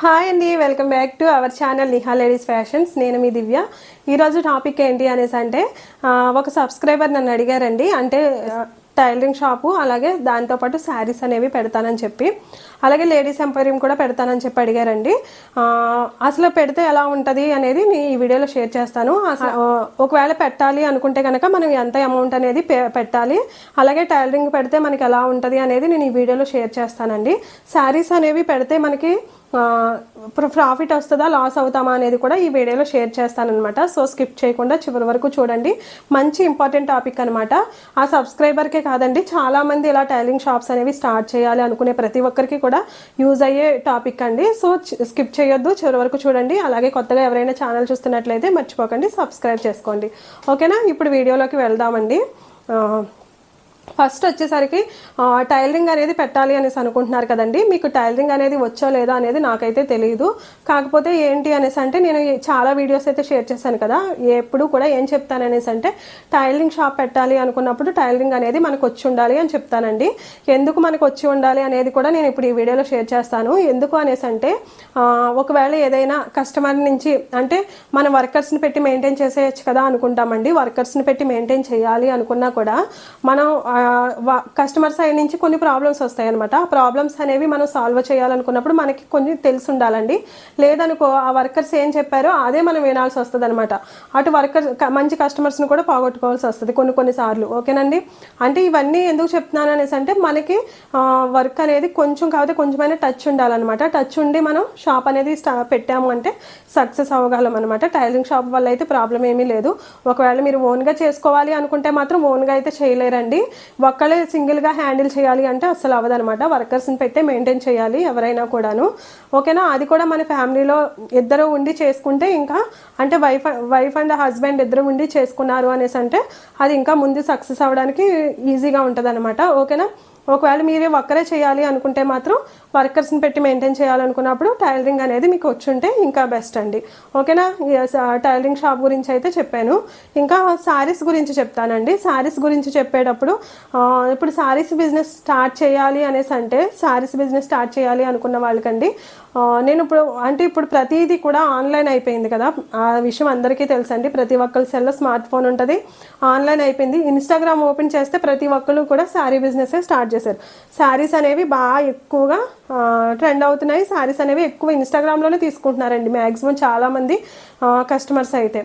Hi అండి welcome back to our channel Niha ladies fashions నేను మీ దివ్య. ఈరోజు టాపిక్ ఏంటి అనేసి అంటే ఒక సబ్స్క్రైబర్ నన్ను అడిగారండి. అంటే టైలరింగ్ షాపు అలాగే దాంతోపాటు శారీస్ అనేవి పెడతానని చెప్పి. అలాగే లేడీస్ ఎంపైరింగ్ కూడా పెడతానని చెప్పి అడిగారండి. అసలు పెడితే ఎలా ఉంటుంది అనేది నేను ఈ వీడియోలో షేర్ చేస్తాను. అసలు ఒకవేళ పెట్టాలి అనుకుంటే కనుక మనం ఎంత అమౌంట్ అనేది పెట్టాలి అలాగే టైలరింగ్ పెడితే మనకి ఎలా ఉంటుంది అనేది నేను ఈ వీడియోలో షేర్ చేస్తానండి. శారీస్ అనేవి పెడితే మనకి ప్రాఫిట్ వస్తుందా లాస్ అవుతామా అనేది కూడా ఈ వీడియోలో షేర్ చేస్తానమాట సో స్కిప్ చేయకుండా చివరి వరకు చూడండి. మంచి ఇంపార్టెంట్ టాపిక్ అనమాట ఆ సబ్స్క్రైబర్కే కాదండి చాలా మంది ఇలా టైలింగ్ షాప్స్ అనేవి స్టార్ట్ చేయాలి అనుకునే ప్రతి ఒక్కరికి కూడా యూజ్ అయ్యే టాపిక్ అండి. సో స్కిప్ చేయొద్దు చివరి వరకు చూడండి. అలాగే కొత్తగా ఎవరైనా ఛానల్ చూస్తున్నట్లయితే మర్చిపోకండి సబ్స్క్రైబ్ చేసుకోండి. ఓకేనా ఇప్పుడు వీడియోలోకి వెళ్దామండి. ఫస్ట్ వచ్చేసరికి టైలరింగ్ అనేది పెట్టాలి అనేసి అనుకుంటున్నారు కదండి. మీకు టైలరింగ్ అనేది వచ్చో లేదా అనేది నాకైతే తెలియదు కాకపోతే ఏంటి అనేసి అంటే నేను చాలా వీడియోస్ అయితే షేర్ చేశాను కదా. ఎప్పుడు కూడా ఏం చెప్తాను అనేసి అంటే టైలరింగ్ షాప్ పెట్టాలి అనుకున్నప్పుడు టైలరింగ్ అనేది మనకు వచ్చి ఉండాలి అని చెప్తానండి. ఎందుకు మనకు వచ్చి ఉండాలి అనేది కూడా నేను ఇప్పుడు ఈ వీడియోలో షేర్ చేస్తాను. ఎందుకు అనేసి అంటే ఒకవేళ ఏదైనా కస్టమర్ నుంచి అంటే మన వర్కర్స్ని పెట్టి మెయింటైన్ చేసేయచ్చు కదా అనుకుంటామండి. వర్కర్స్ని పెట్టి మెయింటైన్ చేయాలి అనుకున్నా కూడా మనం కస్టమర్ సైడ్ నుంచి కొన్ని ప్రాబ్లమ్స్ వస్తాయి అనమాట ఆ ప్రాబ్లమ్స్ అనేవి మనం సాల్వ్ చేయాలనుకున్నప్పుడు మనకి కొన్ని తెలిసి ఉండాలండి లేదనుకో ఆ వర్కర్స్ ఏం చెప్పారో అదే మనం వినాల్సి వస్తుంది అనమాట అటు వర్కర్స్ మంచి కస్టమర్స్ని కూడా పోగొట్టుకోవాల్సి వస్తుంది కొన్ని కొన్ని సార్లు. ఓకేనండి? అంటే ఇవన్నీ ఎందుకు చెప్తున్నాను అనేసి అంటే మనకి వర్క్ అనేది కొంచెం కాకపోతే కొంచెమైనా టచ్ ఉండాలన్నమాట. టచ్ ఉండి మనం షాప్ అనేది స్టా పెట్టాము అంటే సక్సెస్ అవ్వగలం అనమాట టైలరింగ్ షాప్ వల్ల అయితే ప్రాబ్లం ఏమీ లేదు. ఒకవేళ మీరు ఓన్గా చేసుకోవాలి అనుకుంటే మాత్రం ఓన్గా అయితే చేయలేరండి. ఒక్కళ్ళే సింగిల్గా హ్యాండిల్ చేయాలి అంటే అసలు అవ్వదనమాట వర్కర్స్ని పెట్టే మెయింటైన్ చేయాలి ఎవరైనా కూడాను. ఓకేనా? అది కూడా మన ఫ్యామిలీలో ఇద్దరు ఉండి చేసుకుంటే ఇంకా అంటే వైఫ్ వైఫ్ అండ్ హస్బెండ్ ఇద్దరు ఉండి చేసుకున్నారు అనేసి అంటే అది ఇంకా ముందు సక్సెస్ అవ్వడానికి ఈజీగా ఉంటుంది ఓకేనా? ఒకవేళ మీరే ఒక్కరే చేయాలి అనుకుంటే మాత్రం వర్కర్స్ని పెట్టి మెయింటైన్ చేయాలనుకున్నప్పుడు టైలరింగ్ అనేది మీకు వచ్చుంటే ఇంకా బెస్ట్ అండి. ఓకేనా? టైలరింగ్ షాప్ గురించి అయితే చెప్పాను. ఇంకా శారీస్ గురించి చెప్తానండి. శారీస్ గురించి చెప్పేటప్పుడు ఇప్పుడు శారీస్ బిజినెస్ స్టార్ట్ చేయాలి అనేసి అంటే శారీస్ బిజినెస్ స్టార్ట్ చేయాలి అనుకున్న వాళ్ళకండి. నేను ఇప్పుడు అంటే ఇప్పుడు ప్రతిదీ కూడా ఆన్లైన్ అయిపోయింది కదా. ఆ విషయం అందరికీ తెలుసండి. ప్రతి ఒక్కరి సెల్లో స్మార్ట్ ఫోన్ ఉంటుంది. ఆన్లైన్ అయిపోయింది. ఇన్స్టాగ్రామ్ ఓపెన్ చేస్తే ప్రతి ఒక్కరు కూడా శారీ బిజినెస్ స్టార్ట్ చేశారు. శారీస్ అనేవి బాగా ఎక్కువగా ట్రెండ్ అవుతున్నాయి. శారీస్ అనేవి ఎక్కువ ఇన్స్టాగ్రామ్లోనే తీసుకుంటున్నారండి మ్యాక్సిమం చాలామంది కస్టమర్స్ అయితే.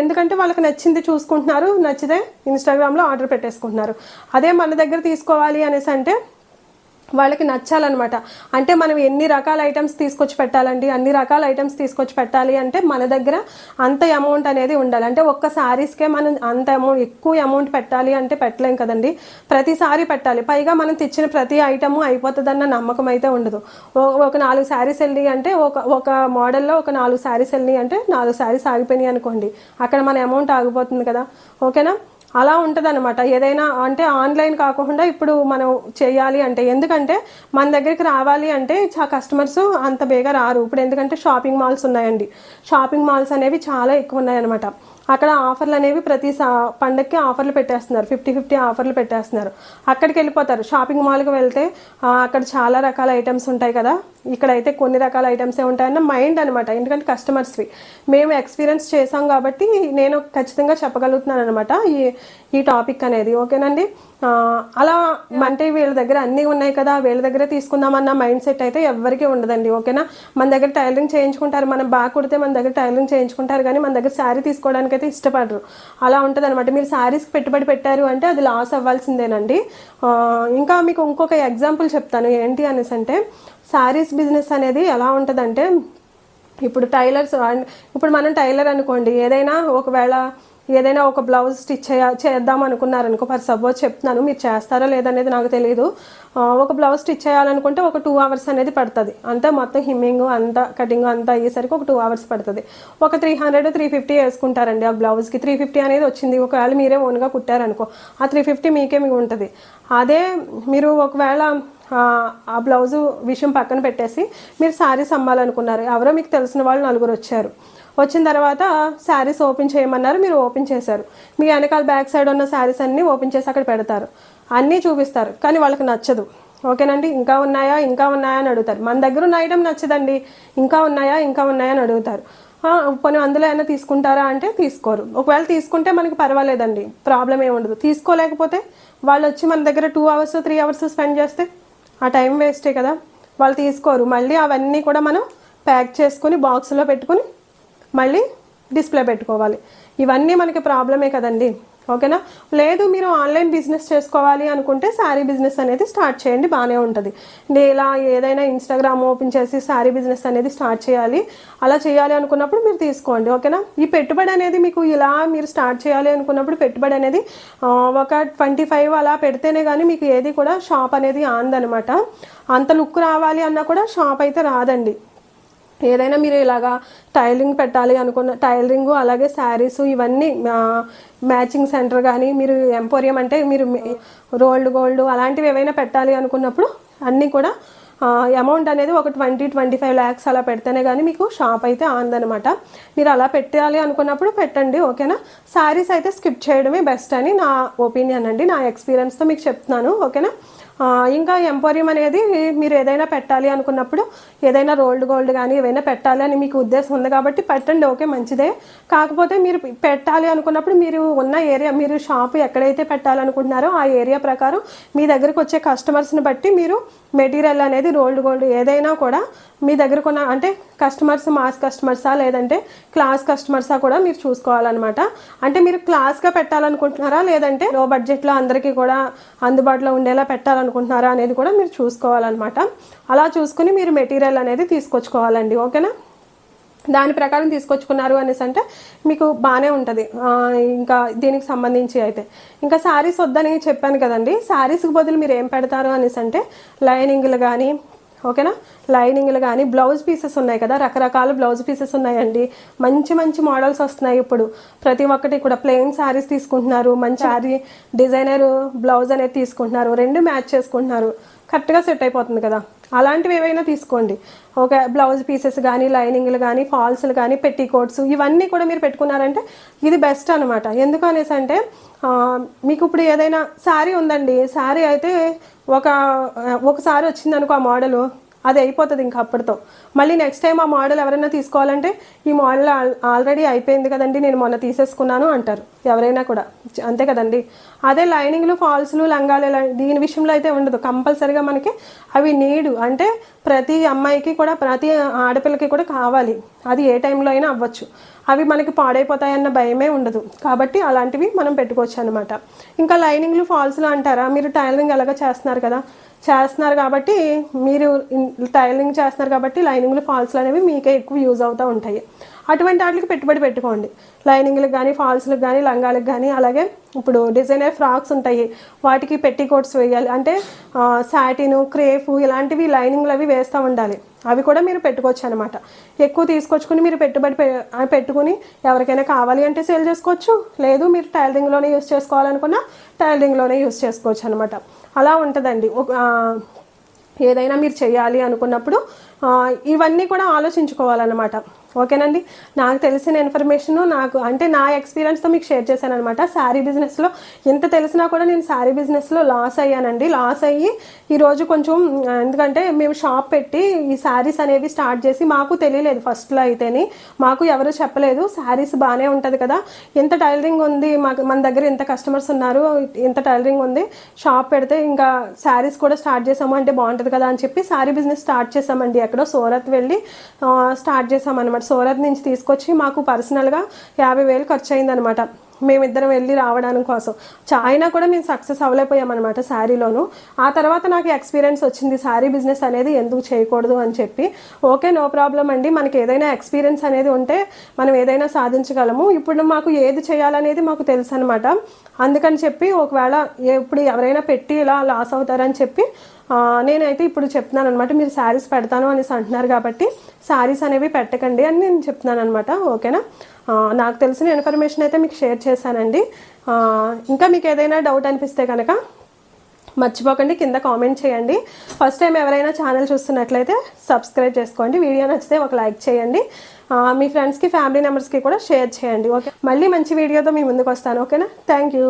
ఎందుకంటే వాళ్ళకి నచ్చింది చూసుకుంటున్నారు నచ్చితే ఇన్స్టాగ్రామ్లో ఆర్డర్ పెట్టేసుకుంటున్నారు. అదే మన దగ్గర తీసుకోవాలి అనేసి అంటే వాళ్ళకి నచ్చాలన్నమాట. అంటే మనం ఎన్ని రకాల ఐటమ్స్ తీసుకొచ్చి పెట్టాలండి అన్ని రకాల ఐటమ్స్ తీసుకొచ్చి పెట్టాలి అంటే మన దగ్గర అంత అమౌంట్ అనేది ఉండాలి. అంటే ఒక్క శారీస్కే మనం అంత అమౌంట్ ఎక్కువ అమౌంట్ పెట్టాలి అంటే పెట్టలేం కదండి. ప్రతిసారి పెట్టాలి. పైగా మనం తెచ్చిన ప్రతి ఐటమ్ అయిపోతుందన్న నమ్మకం అయితే ఉండదు. ఓ- ఒక నాలుగు శారీస్ వెళ్ళి అంటే ఒక ఒక మోడల్లో ఒక నాలుగు శారీస్ వెళ్ళి అంటే నాలుగు శారీస్ ఆగిపోయినాయి అనుకోండి. అక్కడ మన అమౌంట్ ఆగిపోతుంది కదా. ఓకేనా? అలా ఉంటుంది ఏదైనా అంటే ఆన్లైన్ కాకుండా ఇప్పుడు మనం చేయాలి అంటే ఎందుకంటే మన దగ్గరికి రావాలి అంటే చా కస్టమర్స్ అంత బేగా రారు. ఇప్పుడు ఎందుకంటే షాపింగ్ మాల్స్ ఉన్నాయండి. షాపింగ్ మాల్స్ అనేవి చాలా ఎక్కువ ఉన్నాయన్నమాట. అక్కడ ఆఫర్లు అనేవి ప్రతి సా పండగకి ఆఫర్లు పెట్టేస్తున్నారు. ఫిఫ్టీ ఫిఫ్టీ ఆఫర్లు పెట్టేస్తున్నారు. అక్కడికి వెళ్ళిపోతారు. షాపింగ్ మాల్కి వెళ్తే అక్కడ చాలా రకాల ఐటమ్స్ ఉంటాయి కదా. ఇక్కడైతే కొన్ని రకాల ఐటమ్సే ఉంటాయన్న మైండ్ అనమాట ఎందుకంటే కస్టమర్స్వి మేము ఎక్స్పీరియన్స్ చేసాం కాబట్టి నేను ఖచ్చితంగా చెప్పగలుగుతున్నాను అనమాట ఈ ఈ టాపిక్ అనేది. ఓకేనండి? అలా అంటే వీళ్ళ దగ్గర అన్నీ ఉన్నాయి కదా వీళ్ళ దగ్గర తీసుకుందామన్న మైండ్ సెట్ అయితే ఎవరికీ ఉండదండి. ఓకేనా? మన దగ్గర టైలరింగ్ చేయించుకుంటారు. మనం బాగా కుడితే మన దగ్గర టైలరింగ్ చేయించుకుంటారు కానీ మన దగ్గర శారీ తీసుకోవడానికి అయితే ఇష్టపడరు. అలా ఉంటుంది అనమాట మీరు శారీస్కి పెట్టుబడి పెట్టారు అంటే అది లాస్ అవ్వాల్సిందేనండి. ఇంకా మీకు ఇంకొక ఎగ్జాంపుల్ చెప్తాను. ఏంటి అనేసి అంటే శారీస్ బిజినెస్ అనేది ఎలా ఉంటుందంటే ఇప్పుడు టైలర్స్ అండ్ ఇప్పుడు మనం టైలర్ అనుకోండి ఏదైనా ఒకవేళ ఏదైనా ఒక బ్లౌజ్ స్టిచ్ చేయ చేద్దాం అనుకున్నారనుకో ఫర్ సపోజ్ చెప్తున్నాను మీరు చేస్తారో లేదనేది నాకు తెలియదు ఒక బ్లౌజ్ స్టిచ్ చేయాలనుకుంటే ఒక టూ అవర్స్ అనేది పడుతుంది. అంతా మొత్తం హిమ్మింగ్ అంతా కటింగ్ అంతా అయ్యేసరికి ఒక టూ అవర్స్ పడుతుంది. ఒక త్రీ హండ్రెడ్ త్రీ ఫిఫ్టీ వేసుకుంటారండి ఆ బ్లౌజ్కి. త్రీ ఫిఫ్టీ అనేది వచ్చింది. ఒకవేళ మీరే ఓన్గా కుట్టారనుకో ఆ త్రీ ఫిఫ్టీ మీకే మీకు ఉంటుంది. అదే మీరు ఒకవేళ ఆ, ఆ బ్లౌజు విషయం పక్కన పెట్టేసి మీరు శారీస్ అమ్మాలనుకున్నారు. ఎవరో మీకు తెలిసిన వాళ్ళు నలుగురు వచ్చారు. వచ్చిన తర్వాత శారీస్ ఓపెన్ చేయమన్నారు మీరు ఓపెన్ చేశారు. మీ వెనకాల బ్యాక్ సైడ్ ఉన్న శారీస్ అన్నీ ఓపెన్ చేసి అక్కడ పెడతారు. అన్నీ చూపిస్తారు కానీ వాళ్ళకి నచ్చదు. ఓకేనండి? ఇంకా ఉన్నాయా? ఇంకా ఉన్నాయా అని అడుగుతారు. మన దగ్గర ఉన్న ఐటమ్ నచ్చదండి. ఇంకా ఉన్నాయా? ఇంకా ఉన్నాయా అని అడుగుతారు. కొన్ని అందులో ఏమైనా తీసుకుంటారా అంటే తీసుకోరు. ఒకవేళ తీసుకుంటే మనకి పర్వాలేదండి. ప్రాబ్లం ఏమి ఉండదు. తీసుకోలేకపోతే వాళ్ళు వచ్చి మన దగ్గర two hours three hours spend చేస్తే ఆ టైం వేస్టే కదా. వాళ్ళు తీసుకోరు. మళ్ళీ అవన్నీ కూడా మనం ప్యాక్ చేసుకుని బాక్స్లో పెట్టుకుని మళ్ళీ డిస్ప్లే పెట్టుకోవాలి. ఇవన్నీ మనకి ప్రాబ్లమే కదండి. ఓకేనా? లేదు మీరు ఆన్లైన్ బిజినెస్ చేసుకోవాలి అనుకుంటే శారీ బిజినెస్ అనేది స్టార్ట్ చేయండి బాగానే ఉంటుంది. నేను ఇలా ఏదైనా ఇన్స్టాగ్రామ్ ఓపెన్ చేసి శారీ బిజినెస్ అనేది స్టార్ట్ చేయాలి. అలా చేయాలి అనుకున్నప్పుడు మీరు తీసుకోండి ఓకేనా? ఈ పెట్టుబడి అనేది మీకు ఇలా మీరు స్టార్ట్ చేయాలి అనుకున్నప్పుడు పెట్టుబడి అనేది ఒక ట్వంటీ ఫైవ్ అలా పెడితేనే కానీ మీకు ఏది కూడా షాప్ అనేది ఆందనమాట. అంత లుక్ రావాలి అన్నా కూడా షాప్ అయితే రాదండి. ఏదైనా మీరు ఇలాగా టైలింగ్ పెట్టాలి అనుకున్న టైలరింగ్ అలాగే శారీస్ ఇవన్నీ మ్యాచింగ్ సెంటర్ కానీ మీరు ఎంపోరియం అంటే మీరు రోల్డ్ గోల్డ్ అలాంటివి ఏవైనా పెట్టాలి అనుకున్నప్పుడు అన్నీ కూడా అమౌంట్ అనేది ఒక ట్వంటీ ట్వంటీ ఫైవ్ ల్యాక్స్ అలా పెడితేనే కానీ మీకు షాప్ అయితే ఆందనమాట. మీరు అలా పెట్టాలి అనుకున్నప్పుడు పెట్టండి ఓకేనా? శారీస్ అయితే స్కిప్ చేయడమే బెస్ట్ అని నా ఒపీనియన్ అండి. నా ఎక్స్పీరియన్స్తో మీకు చెప్తున్నాను ఓకేనా? ఇంకా ఎంపోరియం అనేది మీరు ఏదైనా పెట్టాలి అనుకున్నప్పుడు ఏదైనా రోల్డ్ గోల్డ్ కానీ ఏవైనా పెట్టాలి అని మీకు ఉద్దేశం ఉంది కాబట్టి పెట్టండి ఓకే మంచిదే. కాకపోతే మీరు పెట్టాలి అనుకున్నప్పుడు మీరు ఉన్న ఏరియా మీరు షాప్ ఎక్కడైతే పెట్టాలనుకుంటున్నారో ఆ ఏరియా ప్రకారం మీ దగ్గరకు వచ్చే కస్టమర్స్ని బట్టి మీరు మెటీరియల్ అనేది రోల్డ్ గోల్డ్ ఏదైనా కూడా మీ దగ్గర కొన్న అంటే కస్టమర్స్ మాస్ కస్టమర్సా లేదంటే క్లాస్ కస్టమర్సా కూడా మీరు చూసుకోవాలన్నమాట. అంటే మీరు క్లాస్గా పెట్టాలనుకుంటున్నారా లేదంటే లో బడ్జెట్లో అందరికీ కూడా అందుబాటులో ఉండేలా పెట్టాలనుకుంటున్నారా అనేది కూడా మీరు చూసుకోవాలన్నమాట. అలా చూసుకుని మీరు మెటీరియల్ అనేది తీసుకొచ్చుకోవాలండి ఓకేనా? దాని ప్రకారం తీసుకొచ్చుకున్నారు అనేసి అంటే మీకు బాగానే ఉంటుంది. ఇంకా దీనికి సంబంధించి అయితే. ఇంకా శారీస్ వద్దని చెప్పాను కదండి శారీస్కి బదులు మీరు ఏం పెడతారు అనేసి అంటే లైనింగ్లు కానీ ఓకేనా? లైనింగ్లు కానీ బ్లౌజ్ పీసెస్ ఉన్నాయి కదా? రకరకాల బ్లౌజ్ పీసెస్ ఉన్నాయండి. మంచి మంచి మోడల్స్ వస్తున్నాయి ఇప్పుడు. ప్రతి ఒక్కటి కూడా ప్లెయిన్ శారీస్ తీసుకుంటున్నారు. మంచి శారీ డిజైనర్ బ్లౌజ్ అనేది తీసుకుంటున్నారు. రెండు మ్యాచ్ చేసుకుంటున్నారు. కరెక్ట్గా సెట్ అయిపోతుంది కదా? అలాంటివి ఏవైనా తీసుకోండి. ఒక బ్లౌజ్ పీసెస్ కానీ లైనింగ్లు కానీ ఫాల్స్లు కానీ పెట్టి కోట్స్ ఇవన్నీ కూడా మీరు పెట్టుకున్నారంటే ఇది బెస్ట్ అనమాట ఎందుకు అనేసి అంటే మీకు ఇప్పుడు ఏదైనా శారీ ఉందండి. శారీ అయితే ఒక ఒకసారి వచ్చింది అనుకో ఆ మోడలు. అది అయిపోతుంది ఇంకా అప్పటితో. మళ్ళీ నెక్స్ట్ టైం ఆ మోడల్ ఎవరైనా తీసుకోవాలంటే ఈ మోడల్ ఆల్రెడీ అయిపోయింది కదండి నేను మొన్న తీసేసుకున్నాను అంటారు. ఎవరైనా కూడా. అంతే కదండి. అదే లైనింగ్లు ఫాల్స్లు లంగాలు ఇలా దీని విషయంలో అయితే ఉండదు. కంపల్సరీగా మనకి అవి నీడు అంటే ప్రతి అమ్మాయికి కూడా ప్రతి ఆడపిల్లకి కూడా కావాలి. అది ఏ టైంలో అయినా అవ్వచ్చు. అవి మనకి పాడైపోతాయన్న భయమే ఉండదు. కాబట్టి అలాంటివి మనం పెట్టుకోవచ్చు అనమాట ఇంకా లైనింగ్లు ఫాల్స్లు అంటారా? మీరు టైలరింగ్ ఎలాగ చేస్తున్నారు కదా? చేస్తున్నారు కాబట్టి మీరు టైలింగ్ చేస్తున్నారు కాబట్టి లైనింగ్లు ఫాల్స్లు అనేవి మీకే ఎక్కువ యూజ్ అవుతూ ఉంటాయి. అటువంటి వాటికి పెట్టుబడి పెట్టుకోండి. లైనింగ్లకు కానీ ఫాల్స్లకు కానీ లంగాలకు కానీ అలాగే ఇప్పుడు డిజైనర్ ఫ్రాక్స్ ఉంటాయి. వాటికి పెట్టి కోట్స్ వేయాలి. అంటే సాటిన్ క్రేఫ్ ఇలాంటివి లైనింగ్లు అవి వేస్తూ ఉండాలి. అవి కూడా మీరు పెట్టుకోవచ్చు అనమాట ఎక్కువ తీసుకొచ్చుకుని మీరు పెట్టుబడి పె- పెట్టుకుని ఎవరికైనా కావాలి అంటే సేల్ చేసుకోవచ్చు. లేదు మీరు టైలరింగ్లోనే యూస్ చేసుకోవాలనుకున్నా టైలరింగ్లోనే యూస్ చేసుకోవచ్చు అనమాట అలా ఉంటుందండి. ఒక ఏదైనా మీరు చేయాలి అనుకున్నప్పుడు ఇవన్నీ కూడా ఆలోచించుకోవాలన్నమాట. ఓకేనండి? నాకు తెలిసిన ఇన్ఫర్మేషన్ నాకు అంటే నా ఎక్స్పీరియన్స్తో మీకు షేర్ చేశాను అనమాట శారీ బిజినెస్లో ఎంత తెలిసినా కూడా నేను శారీ బిజినెస్లో లాస్ అయ్యానండి. లాస్ అయ్యి ఈరోజు కొంచెం ఎందుకంటే మేము షాప్ పెట్టి ఈ శారీస్ అనేవి స్టార్ట్ చేసి మాకు తెలియలేదు ఫస్ట్లో అయితేని. మాకు ఎవరు చెప్పలేదు. శారీస్ బాగానే ఉంటుంది కదా. ఎంత టైలరింగ్ ఉంది? మాకు మన దగ్గర ఎంత కస్టమర్స్ ఉన్నారు? ఎంత టైలరింగ్ ఉంది? షాప్ పెడితే ఇంకా శారీస్ కూడా స్టార్ట్ చేసాము అంటే బాగుంటుంది కదా అని చెప్పి శారీ బిజినెస్ స్టార్ట్ చేసామండి ఎక్కడో సూరత్ వెళ్ళి స్టార్ట్ చేసామన్నమాట. సూరత్ నుంచి తీసుకొచ్చి మాకు పర్సనల్గా యాభై వేలు ఖర్చు అయిందనమాట మేమిద్దరం వెళ్ళి రావడానికి కోసం. చా- అయినా కూడా మేము సక్సెస్ అవ్వలేకపోయామన్నమాట శారీలోను. ఆ తర్వాత నాకు ఎక్స్పీరియన్స్ వచ్చింది. శారీ బిజినెస్ అనేది ఎందుకు చేయకూడదు అని చెప్పి. ఓకే నో ప్రాబ్లం అండి. మనకి ఏదైనా ఎక్స్పీరియన్స్ అనేది ఉంటే మనం ఏదైనా సాధించగలము. ఇప్పుడు మాకు ఏది చేయాలనేది మాకు తెలుసు అనమాట అందుకని చెప్పి ఒకవేళ ఇప్పుడు ఎవరైనా పెట్టి ఇలా లాస్ అవుతారని చెప్పి నేనైతే ఇప్పుడు చెప్తున్నాను అనమాట మీరు శారీస్ పెడతాను అనేసి అంటున్నారు కాబట్టి శారీస్ అనేవి పెట్టకండి అని నేను చెప్తున్నాను అనమాట ఓకేనా నాకు తెలిసిన ఇన్ఫర్మేషన్ అయితే మీకు షేర్ చేశానండి. ఇంకా మీకు ఏదైనా డౌట్ అనిపిస్తే కనుక మర్చిపోకండి కింద కామెంట్ చేయండి. ఫస్ట్ టైం ఎవరైనా ఛానల్ చూస్తున్నట్లయితే సబ్స్క్రైబ్ చేసుకోండి వీడియో నచ్చితే ఒక లైక్ చేయండి. మీ ఫ్రెండ్స్కి ఫ్యామిలీ మెంబర్స్కి కూడా షేర్ చేయండి ఓకే? మళ్ళీ మంచి వీడియోతో మీ ముందుకు వస్తాను ఓకేనా? Thank you.